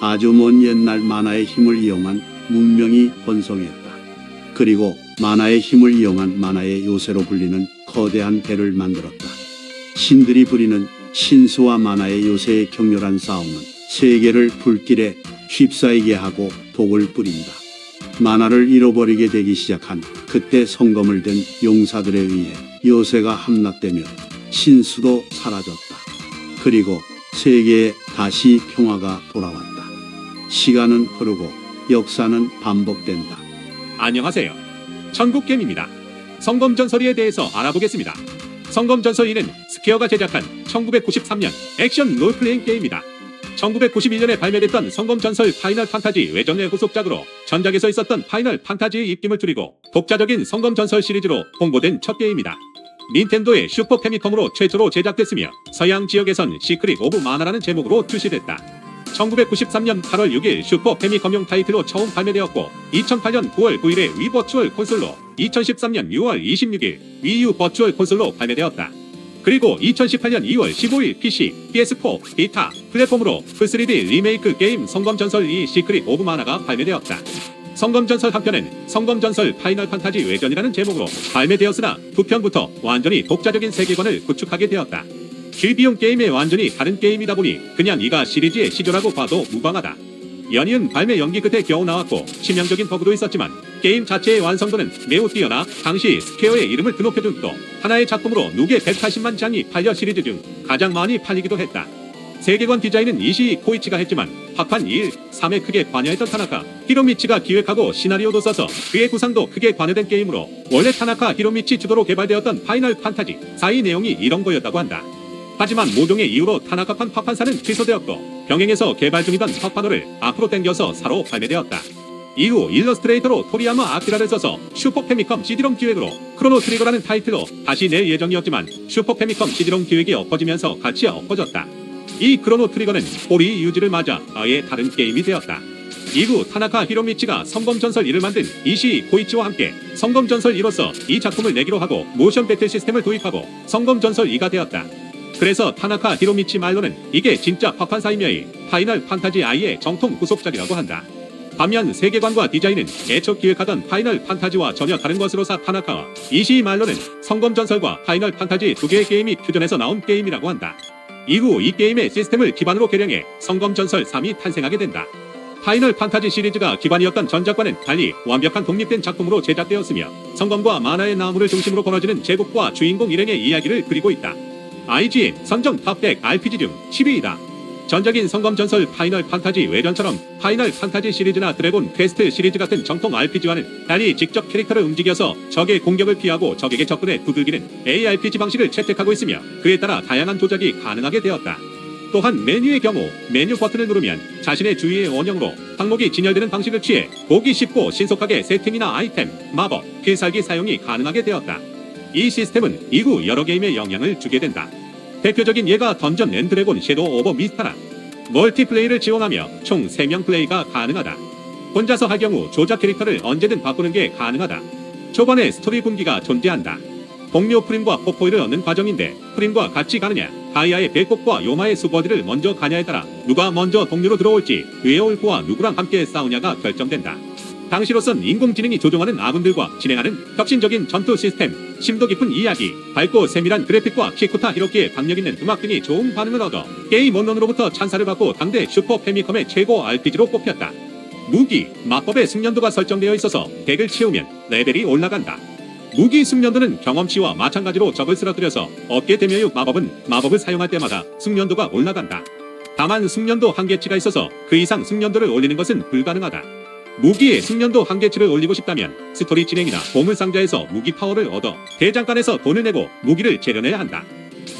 아주 먼 옛날 만화의 힘을 이용한 문명이 번성했다. 그리고 만화의 힘을 이용한 만화의 요새로 불리는 거대한 배를 만들었다. 신들이 부리는 신수와 만화의 요새의 격렬한 싸움은 세계를 불길에 휩싸이게 하고 독을 뿌린다. 만화를 잃어버리게 되기 시작한 그때 성검을 든 용사들에 의해 요새가 함락되며 신수도 사라졌다. 그리고 세계에 다시 평화가 돌아왔다. 시간은 흐르고 역사는 반복된다. 안녕하세요. 천국겜입니다. 성검전설이에 대해서 알아보겠습니다. 성검전설 2는 스퀘어가 제작한 1993년 액션 롤플레잉 게임이다. 1991년에 발매됐던 성검전설 파이널 판타지 외전의 후속작으로 전작에서 있었던 파이널 판타지의 입김을 줄이고 독자적인 성검전설 시리즈로 홍보된 첫 게임이다. 닌텐도의 슈퍼 패미컴으로 최초로 제작됐으며 서양 지역에선 시크릿 오브 마나라는 제목으로 출시됐다. 1993년 8월 6일 슈퍼 패미컴용 타이틀로 처음 발매되었고 2008년 9월 9일에 위 버추얼 콘솔로 2013년 6월 26일 위유 버추얼 콘솔로 발매되었다. 그리고 2018년 2월 15일 PC, PS4, 비타 플랫폼으로 풀3D 리메이크 게임 성검전설 2 시크릿 오브 마나가 발매되었다. 성검전설 한 편은 성검전설 파이널 판타지 외전이라는 제목으로 발매되었으나 두 편부터 완전히 독자적인 세계관을 구축하게 되었다. 길비용 게임의 완전히 다른 게임이다 보니 그냥 이가 시리즈의 시조라고 봐도 무방하다. 연이은 발매 연기 끝에 겨우 나왔고 치명적인 버그도 있었지만 게임 자체의 완성도는 매우 뛰어나 당시 스퀘어의 이름을 드높여준 또 하나의 작품으로 누계 180만 장이 팔려 시리즈 중 가장 많이 팔리기도 했다. 세계관 디자인은 이시 코이치가 했지만 파판 1, 3에 크게 관여했던 타나카 히로미치가 기획하고 시나리오도 써서 그의 구상도 크게 관여된 게임으로 원래 타나카 히로미치 주도로 개발되었던 파이널 판타지 4의 내용이 이런 거였다고 한다. 하지만 모종의 이유로 타나카판 파판사는 취소되었고 병행해서 개발 중이던 파파노를 앞으로 당겨서 사로 발매되었다. 이후 일러스트레이터로 토리야마 아키라를 써서 슈퍼 패미컴 CD롬 기획으로 크로노 트리거라는 타이틀로 다시 낼 예정이었지만 슈퍼 패미컴 CD롬 기획이 엎어지면서 같이 엎어졌다. 이 크로노 트리거는 호리 유지를 맞아 아예 다른 게임이 되었다. 이후 타나카 히로미치가 성검전설 2를 만든 이시 코이치와 함께 성검전설 2로서 이 작품을 내기로 하고 모션 배틀 시스템을 도입하고 성검전설 2가 되었다. 그래서 타나카 히로미치 말로는 이게 진짜 파판사이며의 파이널 판타지 아이의 정통 후속작이라고 한다. 반면 세계관과 디자인은 애초 기획하던 파이널 판타지와 전혀 다른 것으로 사 타나카와 이시 말로는 성검전설과 파이널 판타지 두 개의 게임이 퓨전해서 나온 게임이라고 한다. 이후 이 게임의 시스템을 기반으로 개량해 성검전설 3이 탄생하게 된다. 파이널 판타지 시리즈가 기반이었던 전작과는 달리 완벽한 독립된 작품으로 제작되었으며 성검과 만화의 나무를 중심으로 벌어지는 제국과 주인공 일행의 이야기를 그리고 있다. IGN 선정 탑100 RPG 중 10위이다. 전작인 성검 전설 파이널 판타지 외전처럼 파이널 판타지 시리즈나 드래곤 퀘스트 시리즈 같은 정통 RPG와는 달리 직접 캐릭터를 움직여서 적의 공격을 피하고 적에게 접근해 두들기는 ARPG 방식을 채택하고 있으며 그에 따라 다양한 조작이 가능하게 되었다. 또한 메뉴의 경우 메뉴 버튼을 누르면 자신의 주위의 원형으로 항목이 진열되는 방식을 취해 보기 쉽고 신속하게 세팅이나 아이템, 마법, 필살기 사용이 가능하게 되었다. 이 시스템은 이후 여러 게임에 영향을 주게 된다. 대표적인 예가 던전 앤 드래곤 섀도우 오버 미스타라. 멀티플레이를 지원하며 총 3명 플레이가 가능하다. 혼자서 할 경우 조작 캐릭터를 언제든 바꾸는 게 가능하다. 초반에 스토리 분기가 존재한다. 동료 프림과 포포이를 얻는 과정인데 프림과 같이 가느냐 가이아의 벨꽃과 요마의 수버디를 먼저 가냐에 따라 누가 먼저 동료로 들어올지 웨어울프와 누구랑 함께 싸우냐가 결정된다. 당시로선 인공지능이 조종하는 아군들과 진행하는 혁신적인 전투 시스템, 심도 깊은 이야기, 밝고 세밀한 그래픽과 키쿠타 히로키의 박력 있는 음악 등이 좋은 반응을 얻어 게임 언론으로부터 찬사를 받고 당대 슈퍼 패미컴의 최고 RPG로 꼽혔다. 무기, 마법의 숙련도가 설정되어 있어서 덱을 채우면 레벨이 올라간다. 무기 숙련도는 경험치와 마찬가지로 적을 쓰러뜨려서 얻게 되며유 마법은 마법을 사용할 때마다 숙련도가 올라간다. 다만 숙련도 한계치가 있어서 그 이상 숙련도를 올리는 것은 불가능하다. 무기의 숙련도 한계치를 올리고 싶다면 스토리 진행이나 보물상자에서 무기 파워를 얻어 대장간에서 돈을 내고 무기를 재련해야 한다.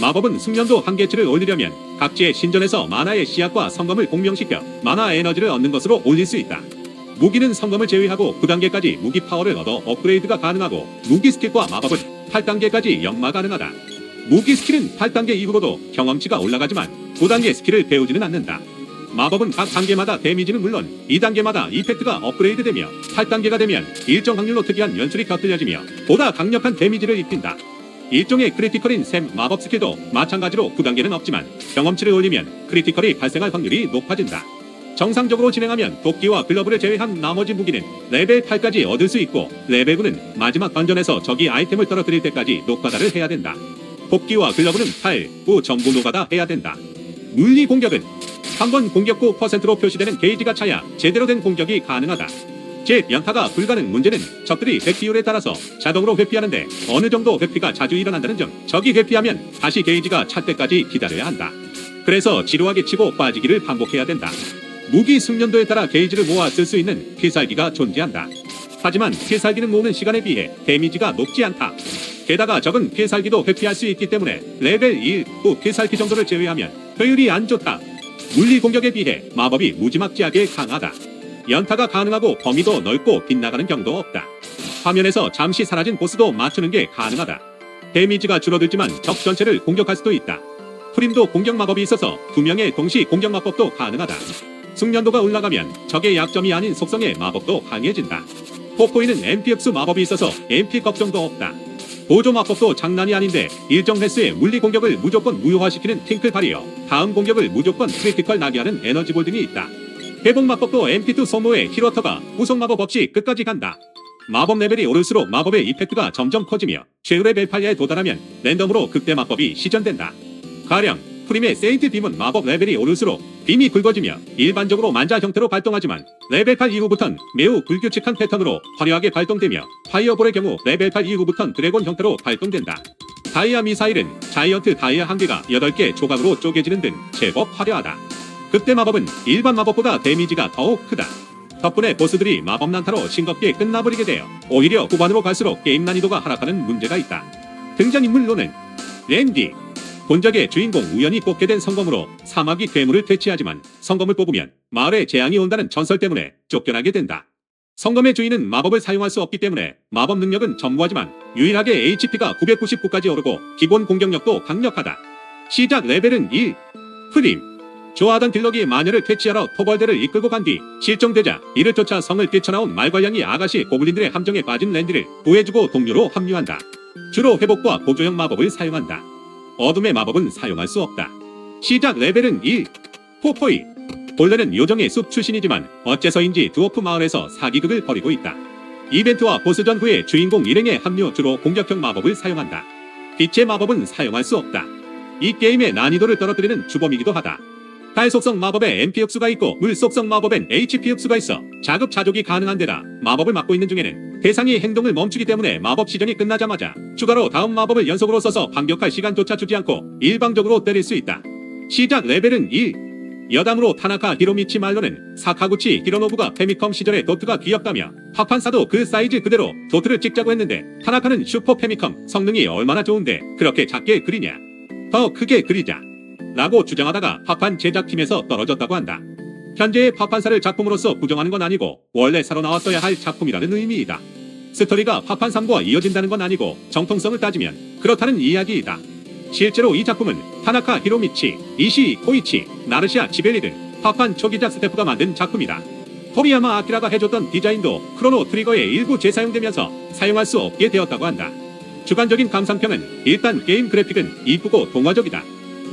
마법은 숙련도 한계치를 올리려면 각지의 신전에서 만화의 씨앗과 성검을 공명시켜 만화 에너지를 얻는 것으로 올릴 수 있다. 무기는 성검을 제외하고 9단계까지 무기 파워를 얻어 업그레이드가 가능하고 무기 스킬과 마법은 8단계까지 연마 가능하다. 무기 스킬은 8단계 이후로도 경험치가 올라가지만 9단계 스킬을 배우지는 않는다. 마법은 각 단계마다 데미지는 물론 2단계마다 이펙트가 업그레이드되며 8단계가 되면 일정 확률로 특이한 연출이 곁들여지며 보다 강력한 데미지를 입힌다. 일종의 크리티컬인 샘 마법 스킬도 마찬가지로 9단계는 없지만 경험치를 올리면 크리티컬이 발생할 확률이 높아진다. 정상적으로 진행하면 도끼와 글러브를 제외한 나머지 무기는 레벨 8까지 얻을 수 있고 레벨 9는 마지막 던전에서 적이 아이템을 떨어뜨릴 때까지 노가다를 해야 된다. 도끼와 글러브는 8, 9 전부 노가다 해야 된다. 물리 공격은 한 번 공격 후 퍼센트로 표시되는 게이지가 차야 제대로 된 공격이 가능하다. 즉 연타가 불가능 문제는 적들이 회피율에 따라서 자동으로 회피하는데 어느 정도 회피가 자주 일어난다는 점 적이 회피하면 다시 게이지가 찰 때까지 기다려야 한다. 그래서 지루하게 치고 빠지기를 반복해야 된다. 무기 숙련도에 따라 게이지를 모아 쓸 수 있는 필살기가 존재한다. 하지만 필살기는 모으는 시간에 비해 데미지가 높지 않다. 게다가 적은 필살기도 회피할 수 있기 때문에 레벨 1후 필살기 정도를 제외하면 효율이 안 좋다. 물리 공격에 비해 마법이 무지막지하게 강하다. 연타가 가능하고 범위도 넓고 빗나가는 경도 없다. 화면에서 잠시 사라진 보스도 맞추는 게 가능하다. 데미지가 줄어들지만 적 전체를 공격할 수도 있다. 프림도 공격 마법이 있어서 두 명의 동시 공격 마법도 가능하다. 숙련도가 올라가면 적의 약점이 아닌 속성의 마법도 강해진다. 포포이는 MP 흡수 마법이 있어서 MP 걱정도 없다. 보조 마법도 장난이 아닌데 일정 횟수의 물리 공격을 무조건 무효화시키는 팅클 발이어 다음 공격을 무조건 크리티컬 나게 하는 에너지 볼 등이 있다. 회복 마법도 MP2 소모의 힐워터가 후속 마법 없이 끝까지 간다. 마법 레벨이 오를수록 마법의 이펙트가 점점 커지며 최후의 벨팔리아에 도달하면 랜덤으로 극대 마법이 시전된다. 가령 프림의 세인트 빔은 마법 레벨이 오를수록 빔이 굵어지며 일반적으로 만자 형태로 발동하지만 레벨 8 이후부턴 매우 불규칙한 패턴으로 화려하게 발동되며 파이어볼의 경우 레벨 8 이후부턴 드래곤 형태로 발동된다. 다이아 미사일은 자이언트 다이아 한 개가 8개 조각으로 쪼개지는 등 제법 화려하다. 극대 마법은 일반 마법보다 데미지가 더욱 크다. 덕분에 보스들이 마법 난타로 싱겁게 끝나버리게 되어 오히려 후반으로 갈수록 게임 난이도가 하락하는 문제가 있다. 등장인물로는 랜디, 본적의 주인공 우연히 뽑게 된 성검으로 사마귀 괴물을 퇴치하지만 성검을 뽑으면 마을에 재앙이 온다는 전설 때문에 쫓겨나게 된다. 성검의 주인은 마법을 사용할 수 없기 때문에 마법 능력은 전무하지만 유일하게 HP가 999까지 오르고 기본 공격력도 강력하다. 시작 레벨은 1. 프림 좋아하던 딜럭이 마녀를 퇴치하러 토벌대를 이끌고 간 뒤 실종되자 이를 쫓아 성을 뛰쳐나온 말괄량이 아가씨 고블린들의 함정에 빠진 랜디를 구해주고 동료로 합류한다. 주로 회복과 보조형 마법을 사용한다. 어둠의 마법은 사용할 수 없다. 시작 레벨은 1. 포포이. 본래는 요정의 숲 출신이지만 어째서인지 드워프 마을에서 사기극을 벌이고 있다. 이벤트와 보스전 후에 주인공 일행의 합류 주로 공격형 마법을 사용한다. 빛의 마법은 사용할 수 없다. 이 게임의 난이도를 떨어뜨리는 주범이기도 하다. 달 속성 마법에 MP 흡수가 있고 물 속성 마법엔 HP 흡수가 있어 자급자족이 가능한 데다 마법을 맡고 있는 중에는 대상이 행동을 멈추기 때문에 마법 시전이 끝나자마자 추가로 다음 마법을 연속으로 써서 반격할 시간조차 주지 않고 일방적으로 때릴 수 있다. 시작 레벨은 1. 여담으로 타나카 히로미치 말로는 사카구치 히로노부가 페미컴 시절에 도트가 귀엽다며 파판사도 그 사이즈 그대로 도트를 찍자고 했는데 타나카는 슈퍼 페미컴 성능이 얼마나 좋은데 그렇게 작게 그리냐 더 크게 그리자 라고 주장하다가 파판 제작팀에서 떨어졌다고 한다. 현재의 파판사를 작품으로서 부정하는 건 아니고 원래 새로 나왔어야 할 작품이라는 의미이다. 스토리가 파판 3과 이어진다는 건 아니고 정통성을 따지면 그렇다는 이야기이다. 실제로 이 작품은 타나카 히로미치, 이시 코이치, 나르시아 지베리 등 파판 초기작 스태프가 만든 작품이다. 토리야마 아키라가 해줬던 디자인도 크로노 트리거에 일부 재사용되면서 사용할 수 없게 되었다고 한다. 주관적인 감상평은 일단 게임 그래픽은 이쁘고 동화적이다.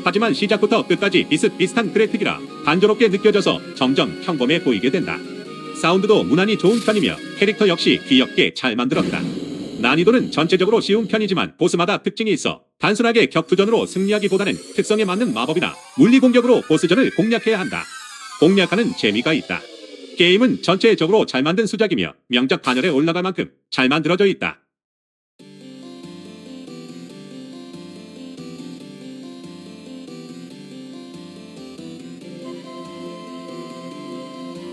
하지만 시작부터 끝까지 비슷비슷한 그래픽이라 단조롭게 느껴져서 점점 평범해 보이게 된다. 사운드도 무난히 좋은 편이며 캐릭터 역시 귀엽게 잘 만들었다. 난이도는 전체적으로 쉬운 편이지만 보스마다 특징이 있어 단순하게 격투전으로 승리하기보다는 특성에 맞는 마법이나 물리 공격으로 보스전을 공략해야 한다. 공략하는 재미가 있다. 게임은 전체적으로 잘 만든 수작이며 명작 반열에 올라갈 만큼 잘 만들어져 있다.